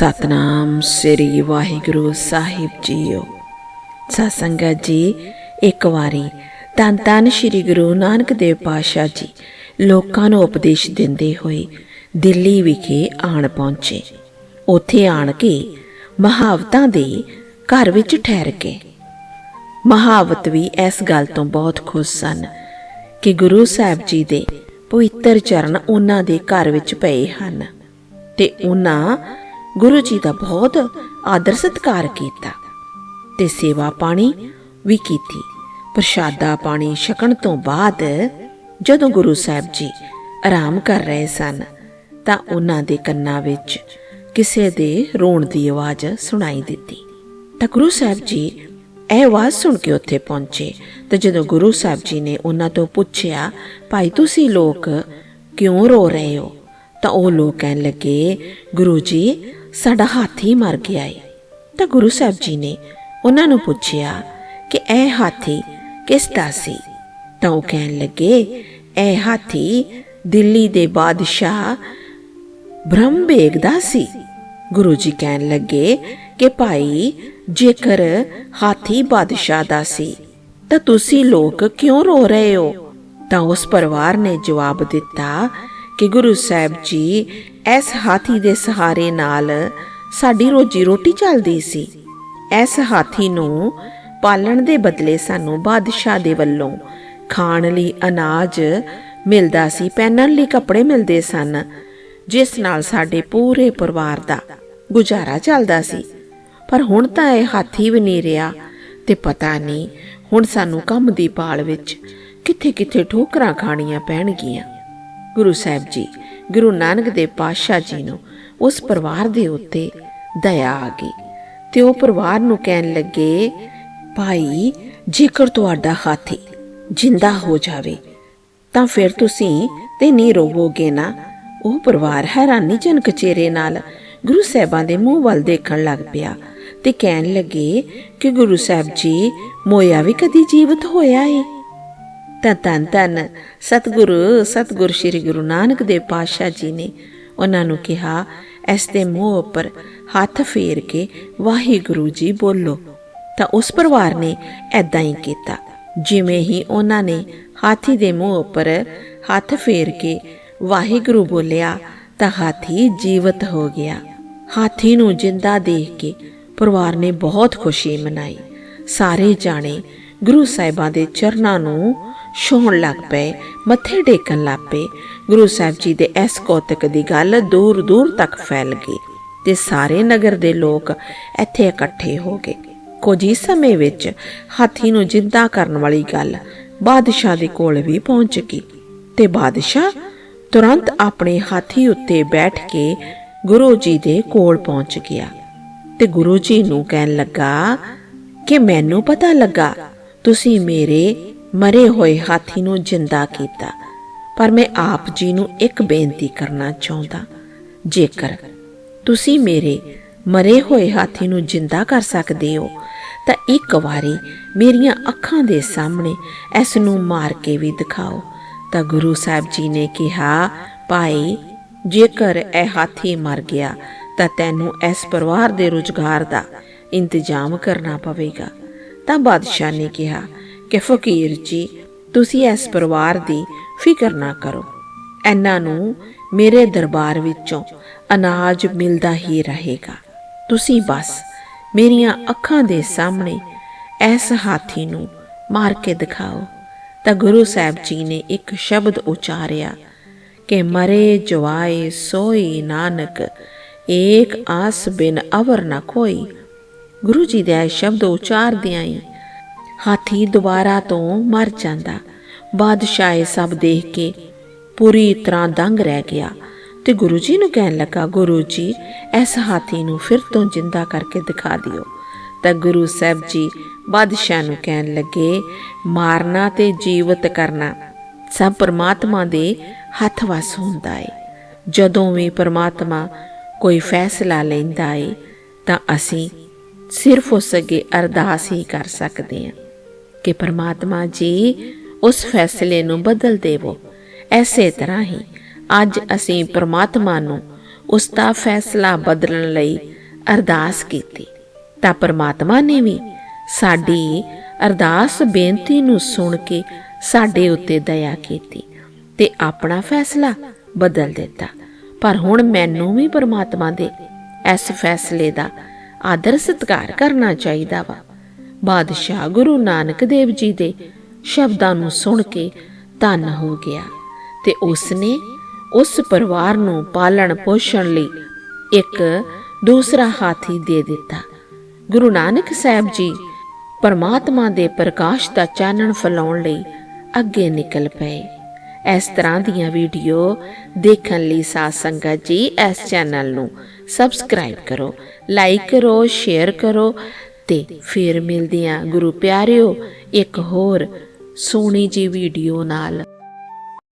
ਸਤਨਾਮ ਸ੍ਰੀ ਵਾਹਿਗੁਰੂ ਸਾਹਿਬ ਜੀਓ। ਸਤਸੰਗਤ ਜੀ, ਇੱਕ ਵਾਰੀ ਤਨ ਤਨ ਸ੍ਰੀ ਗੁਰੂ ਨਾਨਕ ਦੇਵ ਪਾਤਸ਼ਾਹ ਜੀ ਲੋਕਾਂ ਨੂੰ ਉਪਦੇਸ਼ ਦਿੰਦੇ ਹੋਏ ਦਿੱਲੀ ਵਿਖੇ ਆਣ ਪਹੁੰਚੇ। ਉੱਥੇ ਆਣ ਕੇ ਮਹਾਵਤਾਂ ਦੇ ਘਰ ਵਿੱਚ ਠਹਿਰ ਕੇ। ਮਹਾਵਤ ਵੀ ਇਸ ਗੱਲ ਤੋਂ ਬਹੁਤ ਖੁਸ਼ ਸਨ ਕਿ ਗੁਰੂ ਸਾਹਿਬ ਜੀ ਦੇ ਪਵਿੱਤਰ ਚਰਨ ਉਹਨਾਂ ਦੇ ਘਰ ਵਿੱਚ ਪਏ ਹਨ ਤੇ ਉਹਨਾਂ ਗੁਰੂ ਜੀ ਦਾ ਬਹੁਤ ਆਦਰ ਸਤਿਕਾਰ ਕੀਤਾ ਤੇ ਸੇਵਾ ਪਾਣੀ ਵੀ ਕੀਤੀ। ਪ੍ਰਸ਼ਾਦਾ ਪਾਣੀ ਛਕਣ ਤੋਂ ਬਾਅਦ ਜਦੋਂ ਗੁਰੂ ਸਾਹਿਬ ਜੀ ਆਰਾਮ ਕਰ ਰਹੇ ਸਨ, ਤਾਂ ਉਹਨਾਂ ਦੇ ਕੰਨਾਂ ਵਿੱਚ ਕਿਸੇ ਦੇ ਰੋਣ ਦੀ ਆਵਾਜ਼ ਸੁਣਾਈ ਦਿੱਤੀ। ਤਾਂ ਗੁਰੂ ਸਾਹਿਬ ਜੀ ਇਹ ਆਵਾਜ਼ ਸੁਣ ਕੇ ਉੱਥੇ ਪਹੁੰਚੇ ਤੇ ਜਦੋਂ ਗੁਰੂ ਸਾਹਿਬ ਜੀ ਨੇ ਉਹਨਾਂ ਤੋਂ ਪੁੱਛਿਆ, ਭਾਈ ਤੁਸੀਂ ਲੋਕ ਕਿਉਂ ਰੋ ਰਹੇ ਹੋ? ਤਾਂ ਉਹ ਲੋਕ ਕਹਿਣ ਲੱਗੇ, ਗੁਰੂ ਜੀ ਸਾਡਾ ਹਾਥੀ ਮਰ ਗਿਆ ਏ। ਤਾਂ ਗੁਰੂ ਸਾਹਿਬ ਜੀ ਨੇ ਉਹਨਾਂ ਨੂੰ ਪੁੱਛਿਆ ਕਿ ਇਹ ਹਾਥੀ ਕਿਸ ਦਾ ਸੀ? ਤਾਂ ਉਹ ਕਹਿਣ ਲੱਗੇ, ਇਹ ਹਾਥੀ ਦਿੱਲੀ ਦੇ ਬਾਦਸ਼ਾਹ ਬ੍ਰਹਮ ਬੇਗ ਦਾ ਸੀ। ਗੁਰੂ ਜੀ ਕਹਿਣ ਲੱਗੇ ਕਿ ਭਾਈ, ਜੇਕਰ ਹਾਥੀ ਬਾਦਸ਼ਾਹ ਦਾ ਸੀ, ਤਾਂ ਤੁਸੀਂ ਲੋਕ ਕਿਉਂ ਰੋ ਰਹੇ ਹੋ? ਤਾਂ ਉਸ ਪਰਿਵਾਰ ਨੇ ਜਵਾਬ ਦਿੱਤਾ ਕਿ ਗੁਰੂ ਸਾਹਿਬ ਜੀ ਇਸ ਹਾਥੀ ਦੇ ਸਹਾਰੇ ਨਾਲ ਸਾਡੀ ਰੋਜੀ ਰੋਟੀ ਚੱਲਦੀ ਸੀ। ਇਸ ਹਾਥੀ ਨੂੰ ਪਾਲਣ ਦੇ ਬਦਲੇ ਸਾਨੂੰ ਬਾਦਸ਼ਾਹ ਦੇ ਵੱਲੋਂ ਖਾਣ ਲਈ ਅਨਾਜ ਮਿਲਦਾ ਸੀ, ਪਹਿਨਣ ਲਈ ਕੱਪੜੇ ਮਿਲਦੇ ਸਨ, ਜਿਸ ਨਾਲ ਸਾਡੇ ਪੂਰੇ ਪਰਿਵਾਰ ਦਾ ਗੁਜ਼ਾਰਾ ਚੱਲਦਾ ਸੀ। ਪਰ ਹੁਣ ਤਾਂ ਇਹ ਹਾਥੀ ਵੀ ਨਹੀਂ ਰਿਹਾ ਤੇ ਪਤਾ ਨਹੀਂ ਹੁਣ ਸਾਨੂੰ ਕੰਮ ਦੀ ਪਾਲ ਵਿੱਚ ਕਿੱਥੇ-ਕਿੱਥੇ ਠੋਕਰਾਂ ਖਾਣੀਆਂ ਪੈਣਗੀਆਂ। ਗੁਰੂ ਸਾਹਿਬ ਜੀ ਗੁਰੂ ਨਾਨਕ ਦੇਵ ਪਾਤਸ਼ਾਹ ਜੀ ਨੂੰ ਉਸ ਪਰਿਵਾਰ ਦੇ ਉੱਤੇ ਦਇਆ ਆ ਗਈ ਤੇ ਉਹ ਪਰਿਵਾਰ ਨੂੰ ਕਹਿਣ ਲੱਗੇ, ਭਾਈ, ਜੇਕਰ ਤੁਹਾਡਾ ਹਾਥੀ ਜਿੰਦਾ ਹੋ ਜਾਵੇ, ਤਾਂ ਫਿਰ ਤੁਸੀਂ ਤੇ ਨਹੀਂ ਰੋਵੋਗੇ ਨਾ। ਉਹ ਪਰਿਵਾਰ ਹੈਰਾਨੀ ਜਨਕ ਚਿਹਰੇ ਨਾਲ ਗੁਰੂ ਸਾਹਿਬਾਂ ਦੇ ਮੂੰਹ ਵੱਲ ਦੇਖਣ ਲੱਗ ਪਿਆ ਤੇ ਕਹਿਣ ਲੱਗੇ ਕਿ ਗੁਰੂ ਸਾਹਿਬ ਜੀ, ਮੋਇਆ ਵੀ ਕਦੀ ਜੀਵਤ ਹੋਇਆ ਏ? ਤਾਂ ਧੰਨ ਧੰਨ ਸਤਿਗੁਰੂ, ਸਤਿਗੁਰ ਸ੍ਰੀ ਗੁਰੂ ਨਾਨਕ ਦੇਵ ਪਾਤਸ਼ਾਹ ਜੀ ਨੇ ਉਹਨਾਂ ਨੂੰ ਕਿਹਾ, ਇਸ ਦੇ ਮੂੰਹ ਉੱਪਰ ਹੱਥ ਫੇਰ ਕੇ ਵਾਹਿਗੁਰੂ ਜੀ ਬੋਲੋ। ਤਾਂ ਉਸ ਪਰਿਵਾਰ ਨੇ ਐਦਾਂ ਹੀ ਕੀਤਾ। ਜਿਵੇਂ ਹੀ ਉਹਨਾਂ ਨੇ ਹਾਥੀ ਦੇ ਮੂੰਹ ਉੱਪਰ ਹੱਥ ਫੇਰ ਕੇ ਵਾਹਿਗੁਰੂ ਬੋਲਿਆ, ਤਾਂ ਹਾਥੀ ਜੀਵਤ ਹੋ ਗਿਆ। ਹਾਥੀ ਨੂੰ ਜਿੰਦਾ ਦੇਖ ਕੇ ਪਰਿਵਾਰ ਨੇ ਬਹੁਤ ਖੁਸ਼ੀ ਮਨਾਈ। ਸਾਰੇ ਜਾਣੇ ਗੁਰੂ ਸਾਹਿਬਾਂ ਦੇ ਚਰਨਾਂ ਨੂੰ ਛੋਣ ਲੱਗ ਪਏ, ਮੱਥੇ ਟੇਕਣ ਲੱਗ ਪਏ। ਗੁਰੂ ਸਾਹਿਬ ਜੀ ਦੇ ਇਸ ਕੌਤਕ ਦੀ ਗੱਲ ਦੂਰ ਦੂਰ ਤੱਕ ਫੈਲ ਗਈ ਤੇ ਸਾਰੇ ਨਗਰ ਦੇ ਲੋਕ ਇੱਥੇ ਇਕੱਠੇ ਹੋ ਗਏ। ਕੁਝ ਹੀ ਸਮੇਂ ਵਿੱਚ ਹਾਥੀ ਨੂੰ ਜਿੰਦਾ ਕਰਨ ਵਾਲੀ ਗੱਲ ਬਾਦਸ਼ਾਹ ਦੇ ਕੋਲ ਵੀ ਪਹੁੰਚ ਗਈ ਤੇ ਬਾਦਸ਼ਾਹ ਤੁਰੰਤ ਆਪਣੇ ਹਾਥੀ ਉੱਤੇ ਬੈਠ ਕੇ ਗੁਰੂ ਜੀ ਦੇ ਕੋਲ ਪਹੁੰਚ ਗਿਆ ਤੇ ਗੁਰੂ ਜੀ ਨੂੰ ਕਹਿਣ ਲੱਗਾ, ਕਿ ਮੈਨੂੰ ਪਤਾ ਲੱਗਾ, ਤੁਸੀਂ ਮੇਰੇ ਮਰੇ ਹੋਏ ਹਾਥੀ ਨੂੰ ਜਿੰਦਾ ਕੀਤਾ। ਪਰ ਮੈਂ ਆਪ ਜੀ ਨੂੰ ਇੱਕ ਬੇਨਤੀ ਕਰਨਾ ਚਾਹੁੰਦਾ, ਜੇਕਰ ਤੁਸੀਂ ਮੇਰੇ ਮਰੇ ਹੋਏ ਹਾਥੀ ਨੂੰ ਜਿੰਦਾ ਕਰ ਸਕਦੇ ਹੋ, ਤਾਂ ਇੱਕ ਵਾਰੀ ਮੇਰੀਆਂ ਅੱਖਾਂ ਦੇ ਸਾਹਮਣੇ ਇਸ ਨੂੰ ਮਾਰ ਕੇ ਵੀ ਦਿਖਾਓ। ਤਾਂ ਗੁਰੂ ਸਾਹਿਬ ਜੀ ਨੇ ਕਿਹਾ, ਭਾਈ, ਜੇਕਰ ਇਹ ਹਾਥੀ ਮਰ ਗਿਆ, ਤਾਂ ਤੈਨੂੰ ਇਸ ਪਰਿਵਾਰ ਦੇ ਰੁਜ਼ਗਾਰ ਦਾ ਇੰਤਜ਼ਾਮ ਕਰਨਾ ਪਵੇਗਾ। ਤਾਂ ਬਾਦਸ਼ਾਹ ਨੇ ਕਿਹਾ ਕਿ ਫਕੀਰ ਜੀ, ਤੁਸੀਂ ਇਸ ਪਰਿਵਾਰ ਦੀ ਫਿਕਰ ਨਾ ਕਰੋ। ਇਹਨਾਂ ਨੂੰ ਮੇਰੇ ਦਰਬਾਰ ਵਿੱਚੋਂ ਅਨਾਜ ਮਿਲਦਾ ਹੀ ਰਹੇਗਾ। ਤੁਸੀਂ ਬਸ ਮੇਰੀਆਂ ਅੱਖਾਂ ਦੇ ਸਾਹਮਣੇ ਇਸ ਹਾਥੀ ਨੂੰ ਮਾਰ ਕੇ ਦਿਖਾਓ। ਤਾਂ ਗੁਰੂ ਸਾਹਿਬ ਜੀ ਨੇ ਇੱਕ ਸ਼ਬਦ ਉਚਾਰਿਆ ਕਿ ਮਰੇ ਜਵਾਏ ਸੋਈ ਨਾਨਕ, ਏਕ ਆਸ ਬਿਨ ਅਵਰ ਨਾ ਕੋਈ ਗੁਰੂ ਜੀ ਦੇ ਇਹ ਸ਼ਬਦ ਉਚਾਰਦਿਆਂ ਹੀ ਹਾਥੀ ਦੁਬਾਰਾ ਤੋਂ ਮਰ ਜਾਂਦਾ। ਬਾਦਸ਼ਾਹ ਇਹ ਸਭ ਦੇਖ ਕੇ ਪੂਰੀ ਤਰ੍ਹਾਂ ਦੰਗ ਰਹਿ ਗਿਆ ਤੇ ਗੁਰੂ ਜੀ ਨੂੰ ਕਹਿਣ ਲੱਗਾ, ਗੁਰੂ ਜੀ, ਇਸ ਹਾਥੀ ਨੂੰ ਫਿਰ ਤੋਂ ਜਿੰਦਾ ਕਰਕੇ ਦਿਖਾ ਦਿਓ। ਤਾਂ ਗੁਰੂ ਸਾਹਿਬ ਜੀ ਬਾਦਸ਼ਾਹ ਨੂੰ ਕਹਿਣ ਲੱਗੇ, ਮਾਰਨਾ ਤੇ ਜੀਵਤ ਕਰਨਾ ਸਭ ਪਰਮਾਤਮਾ ਦੇ ਹੱਥ ਵਸ ਹੁੰਦਾ ਏ। ਜਦੋਂ ਵੀ ਪਰਮਾਤਮਾ ਕੋਈ ਫੈਸਲਾ ਲੈਂਦਾ ਏ, ਤਾਂ ਅਸੀਂ ਸਿਰਫ ਉਸ ਅੱਗੇ ਅਰਦਾਸ ਹੀ ਕਰ ਸਕਦੇ ਹਾਂ ਕਿ ਪਰਮਾਤਮਾ ਜੀ ਉਸ ਫੈਸਲੇ ਨੂੰ ਬਦਲ ਦੇਵੋ। ਐਸੇ ਤਰ੍ਹਾਂ ਹੀ ਅੱਜ ਅਸੀਂ ਪਰਮਾਤਮਾ ਨੂੰ ਉਸ ਦਾ ਫੈਸਲਾ ਬਦਲਣ ਲਈ ਅਰਦਾਸ ਕੀਤੀ। ਤਾਂ ਪਰਮਾਤਮਾ ਨੇ ਵੀ ਸਾਡੀ ਅਰਦਾਸ ਬੇਨਤੀ ਨੂੰ ਸੁਣ ਕੇ ਸਾਡੇ ਉੱਤੇ ਦਇਆ ਕੀਤੀ ਤੇ ਆਪਣਾ ਫੈਸਲਾ ਬਦਲ ਦਿੱਤਾ। ਪਰ ਹੁਣ ਮੈਨੂੰ ਵੀ ਪਰਮਾਤਮਾ ਦੇ ਇਸ ਫੈਸਲੇ ਦਾ ਆਦਰ ਸਤਿਕਾਰ ਕਰਨਾ ਚਾਹੀਦਾ ਵਾ। ਬਾਦਸ਼ਾਹ ਗੁਰੂ ਨਾਨਕ ਦੇਵ ਜੀ ਦੇ ਸ਼ਬਦਾਂ ਨੂੰ ਸੁਣ ਕੇ ਧੰਨ ਹੋ ਗਿਆ ਤੇ ਉਸਨੇ ਉਸ ਪਰਿਵਾਰ ਨੂੰ ਪਾਲਣ ਪੋਸ਼ਣ ਲਈ ਇੱਕ ਦੂਸਰਾ ਹਾਥੀ ਦੇ ਦਿੱਤਾ। ਗੁਰੂ ਨਾਨਕ ਸਾਹਿਬ ਜੀ ਪਰਮਾਤਮਾ ਦੇ ਪ੍ਰਕਾਸ਼ ਦਾ ਚਾਨਣ ਫੈਲਾਉਣ ਲਈ ਅੱਗੇ ਨਿਕਲ ਪਏ। ਇਸ ਤਰ੍ਹਾਂ ਦੀਆਂ ਵੀਡੀਓ ਦੇਖਣ ਲਈ ਸਾਧ ਸੰਗਤ ਜੀ ਇਸ ਚੈਨਲ ਨੂੰ ਸਬਸਕ੍ਰਾਈਬ ਕਰੋ, ਲਾਈਕ ਕਰੋ, ਸ਼ੇਅਰ ਕਰੋ ਤੇ ਫਿਰ ਮਿਲਦੇ ਹਾਂ। ਗੁਰੂ ਪਿਆਰਿਓ ਇੱਕ ਹੋਰ ਸੋਹਣੀ ਜੀ ਵੀਡੀਓ ਨਾਲ।